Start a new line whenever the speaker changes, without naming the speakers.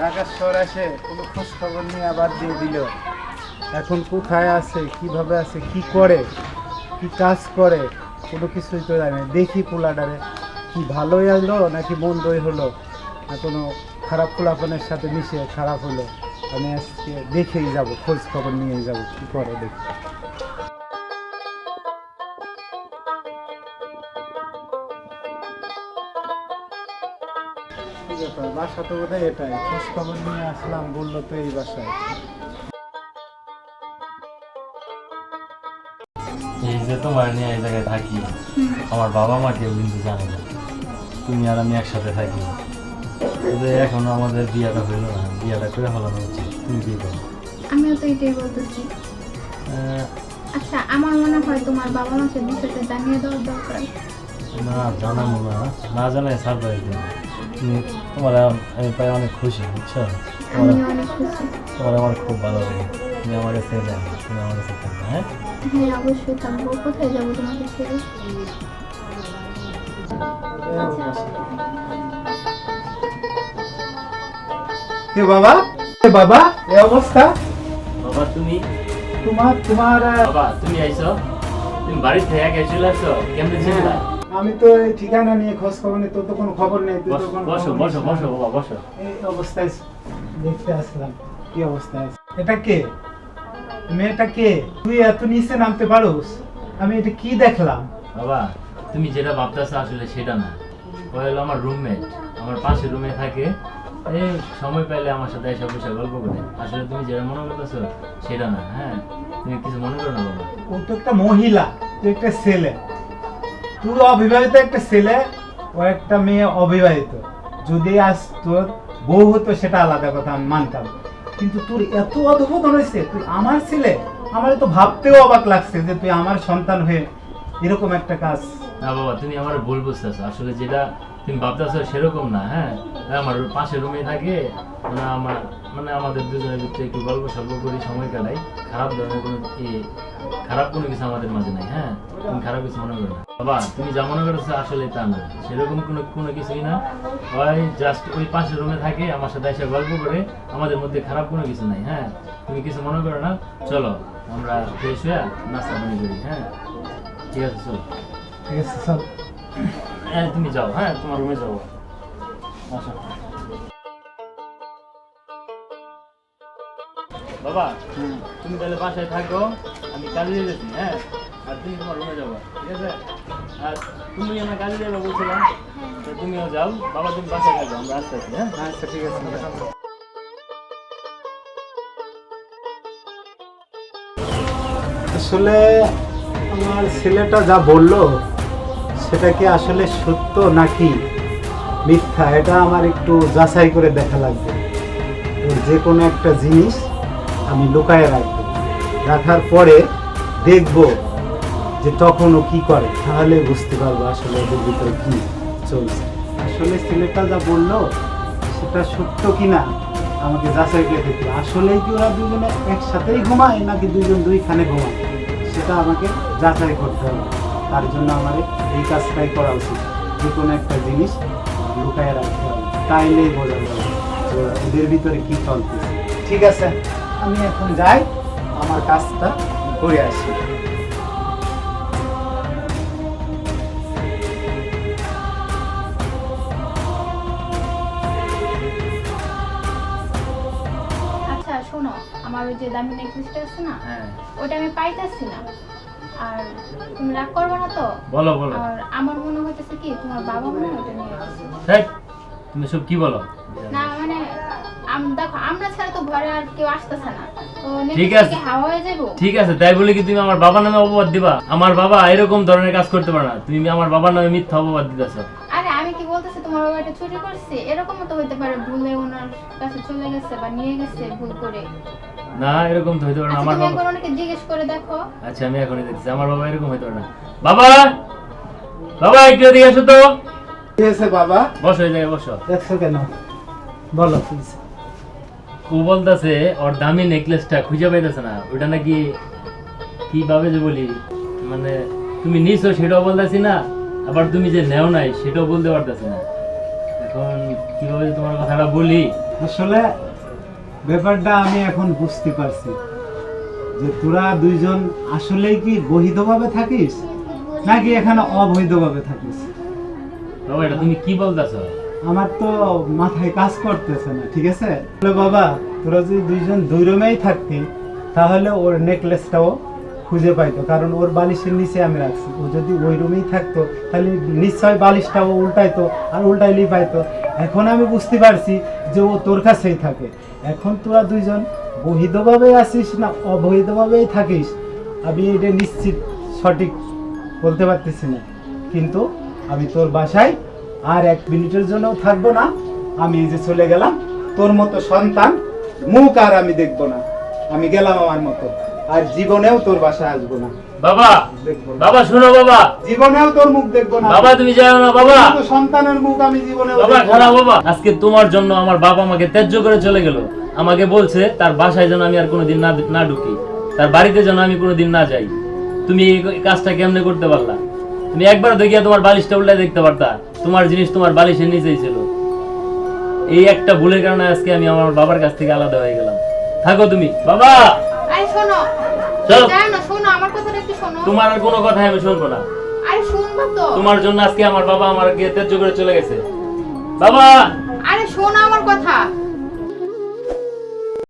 ঢাকা খোঁজ খবর নিয়ে আবার দিয়ে এখন কোথায় আছে, কীভাবে আছে, কি করে, কি কাজ করে, কোনো কিছুই তো জানি। দেখি পোলাডারে, কি ভালোই হলো নাকি মন্দই হলো, না কোনো খারাপ পোলাপনের সাথে মিশে খারাপ হলো। আমি আজকে দেখেই যাব খোঁজ খবর নিয়েই যাব, কি করে দেখি। ব্যাপার বাসা তো বোধহয় এটাই। খোঁজ খবর নিয়ে আসলাম বলল তো এই বাসায়।
এই যে তোমার নিয়ে এই জায়গায় থাকি আমার বাবা মা কেউ কিন্তু জানে না। তুমি আর আমি একসাথে থাকি। যে আমাদের বিয়েটা হইল না বিয়েটা করে ফেলানো উচিত তুমি কি করো?
আমিও তো এটাই বলতেছি। আচ্ছা আমার মনে হয় তোমার বাবা মাকে বিষয়টা জানিয়ে দেওয়ার দরকার।
না জানাব না। না জানাই সারপ্রাইজ দেবো। তুমি তোমার আমি পাই অনেক খুশি বুঝছ? তোমার আমার খুব ভালো লাগে। তুমি আমার কাছে এলে তুমি আমার কাছে থাকবে হ্যাঁ?
হ্যাঁ অবশ্যই থাকব। কোথায় যাব তোমাকে ছেড়ে?
কে বাবা বাবা এই অবস্থা।
বাবা তুমি?
তোমার তোমার
বাবা তুমি আইছো? তুমি বাড়ি থেকে আসছো? কেমনে চিনলা
আমি তো এই ঠিকানা নিয়ে খোঁজ খবর নেই তোর তো কোনো খবর নেই তুই তো কোনো
বসো বসো বসো বাবা বসো
এই অবস্থায় দেখতে আসলাম কি অবস্থায় এটা কে? মেয়েটা কে? তুই এত নিচে নামতে পারোস? আমি এটা কি দেখলাম?
বাবা তুমি যেটা ভাবতেছো আসলে সেটা না। ও হলো আমার রুমমেট আমার পাশে রুমে থাকে। এই সময় পাইলে আমার সাথে এসে বসে গল্প করে। আসলে তুমি যেটা মনে করতেছো সেটা না হ্যাঁ? তুমি কিছু মনে করো না বাবা?
ও তো একটা মহিলা তুই একটা ছেলে। তুই অবিবাহিত একটা ছেলে ও একটা মেয়ে অবিবাহিত। যদি আজ তোর বউ হতো সেটা আলাদা কথা, আমি মানতাম। কিন্তু তোর এত অদ্ভুত হয়েছে, তুই আমার ছেলে, আমার তো ভাবতেও অবাক লাগছে যে তুই আমার সন্তান হয়ে এরকম একটা কাজ।
না বাবা, তুমি আমার ভুল বুঝতেছো। আসলে যেটা তুমি ভাবতেছো সেরকম না হ্যাঁ? আমার পাশে রুমে থাকে মানে আমার মানে আমাদের দুজনের ভিতরে একটু গল্প সল্প করি, সময় কাটাই। খারাপ ধরনের কোনো খারাপ কোনো কিছু আমাদের মাঝে নাই হ্যাঁ? তুমি খারাপ কিছু মনে করো না। বাবা তুমি যা মনে করছ আসলে তা না। সেরকম কোনো কোনো কিছুই না। ওই জাস্ট ওই পাশে রুমে থাকে আমার সাথে এসে গল্প করে আমাদের মধ্যে খারাপ কোনো কিছু নাই হ্যাঁ? তুমি কিছু মনে করো না। চলো আমরা ফ্রেশ হয়ে নাস্তা পানি করি হ্যাঁ? ঠিক আছে চলো।
ঠিক আছে চল।
হ্যাঁ তুমি যাও হ্যাঁ? তোমার রুমে যাও। আসো। বাবা, তুমি তাহলে বাসায় থাকো, আমি কাজে যেতেছি হ্যাঁ? আর তুমি তোমার রুমে যাব, ঠিক আছে? আর তুমি আমার কাজে যাবে বলছিলাম তুমিও যাও, বাবা তুমি বাসায় থাকো, আমরা আসতে আছি হ্যাঁ?
আচ্ছা ঠিক আছে আসলে আমার ছেলেটা যা বলল, সেটা কি আসলে সত্য নাকি মিথ্যা? এটা আমার একটু যাচাই করে দেখা লাগবে। যে কোনো একটা জিনিস আমি লুকায় রাখব। রাখার পরে দেখব যে তখন ও কি করে। তাহলে বুঝতে পারব আসলে ওদের ভিতরে কি চলছে। আসলে ছেলেটা যা বলল, সেটা সত্য কি না আমাকে যাচাই করে দেখতে। আসলেই কি ওরা দুজনে একসাথেই ঘুমায়, নাকি দুজন দুইখানে ঘুমায়? সেটা আমাকে যাচাই করতে হবে। তার জন্য আমার এই কাজটাই করা উচিত। যে কোনো একটা জিনিস লুকায় রাখতে হবে। তাইলেই বোঝা যাবে ওদের ভিতরে কী চলতেছে। ঠিক আছে? আমি এখন যাই আমার কাজটা করে আসি।
আচ্ছা শোনো আমার ওই যে দামি নেকলেসটা আছে না
হ্যাঁ।
ওটা আমি পাইতেছি না। আর তুমি রাগ করবে না তো?
বলো বলো।
আর আমার মনে হইতেছে কি তোমার বাবা মনে হয় ওটা নিয়ে গেছে।
তুমি সব কি বলো?
না দেখো আমরা ছাড়া তো ঘরে আর কেউ আসতেছে না।
ঠিক আছে।
কি হাওয়া হয়ে যাব।
ঠিক আছে তাই বলে কি তুমি আমার বাবার নামে অপবাদ দিবা? আমার বাবা এরকম ধরনের কাজ করতে পারে না। তুমি আমার বাবার নামে মিথ্যা অপবাদ দিতেছো।
আরে আমি কি বলতেছি তোমার বাবা এটা চুরি করছে? এরকমও তো হইতে পারে ভুলে ওনার কাছে চলে গেছে বা নিয়ে গেছে ভুল করে।
না এরকম তো হইতে পারে না।
আচ্ছা
আমার বাবা
ওনাকে জিজ্ঞেস করে দেখো।
আচ্ছা আমি এখনই দেখছি আমার বাবা এরকম হইতে পারে না। বাবা! বাবা একটু এদিকে আসো তো।
ঠিক আছে বাবা?
বসো এই জায়গায় বসো।
দেখছ কেন? বলো প্লিজ
ও বলতেছে ওর দামি নেকলেসটা খুঁজে পাইতেছে না। ওটা নাকি কীভাবে যে বলি মানে তুমি নিছো সেটাও বলতেছি না আবার তুমি যে নেও নাই সেটাও বলতে পারতেছি না। এখন কীভাবে তোমার কথাটা বলি?
আসলে ব্যাপারটা আমি এখন বুঝতে পারছি। যে তোরা দুইজন আসলেই কি বৈধভাবে থাকিস নাকি এখানে অবৈধভাবে থাকিস?
বাবা এটা তুমি কি বলতেছো?
আমার তো মাথায় কাজ করতেছে না, ঠিক আছে? বাবা, তোরা যদি দুইজন দুই রুমেই থাকতি, তাহলে ওর নেকলেসটাও খুঁজে পাইতো, কারণ ওর বালিশের নিচে আমি রাখছি। ও যদি ওই রুমেই থাকতো, তাহলে নিশ্চয় বালিশটাও উল্টাইতো আর উল্টাইলি পাইতো। এখন আমি বুঝতে পারছি যে ও তোর কাছেই থাকে। এখন তোরা দুইজন বৈধভাবে আসিস না অবৈধভাবেই থাকিস? আমি এটা নিশ্চিত, সঠিক বলতে পারতেছি না। কিন্তু আমি তোর বাসায় আর এক মিনিটের জন্যও থাকব না। আমি এই যে চলে গেলাম তোর মতো সন্তান মুখ আর আমি দেখব না। আমি গেলাম আমার মতো। আর জীবনেও তোর বাসায় আসব না।
বাবা বাবা শোনো বাবা।
জীবনেও তোর মুখ দেখব না।
বাবা তুমি যাও না বাবা।
সন্তানের মুখ আমি জীবনেও
বাবা খারাপ বাবা। আজকে তোমার জন্য আমার বাবা আমাকে ত্যায্য করে চলে গেল। আমাকে বলছে তার বাসায় যেন আমি আর কোনোদিন না না ঢুকি। তার বাড়িতে যেন আমি কোনোদিন না যাই। তুমি এই কাজটা কেমনে করতে পারলা? তুমি একবার দেখিয়া তোমার বালিশটা উল্টায় দেখতে পারতা। তোমার জিনিস তোমার বালিশের নিচেই ছিল। এই একটা ভুলের কারণে আজকে আমি আমার বাবার কাছ থেকে আলাদা হয়ে গেলাম। থাকো তুমি। বাবা!
আরে শোনো।
চলো।
না শোনো আমার কথাটা একটু শোনো।
তোমার আর কোনো কথা আমি শুনব না।
আরে শুনব তো।
তোমার জন্য আজকে আমার বাবা আমাকে ত্যায্য করে চলে গেছে। বাবা!
আরে শোনো আমার কথা।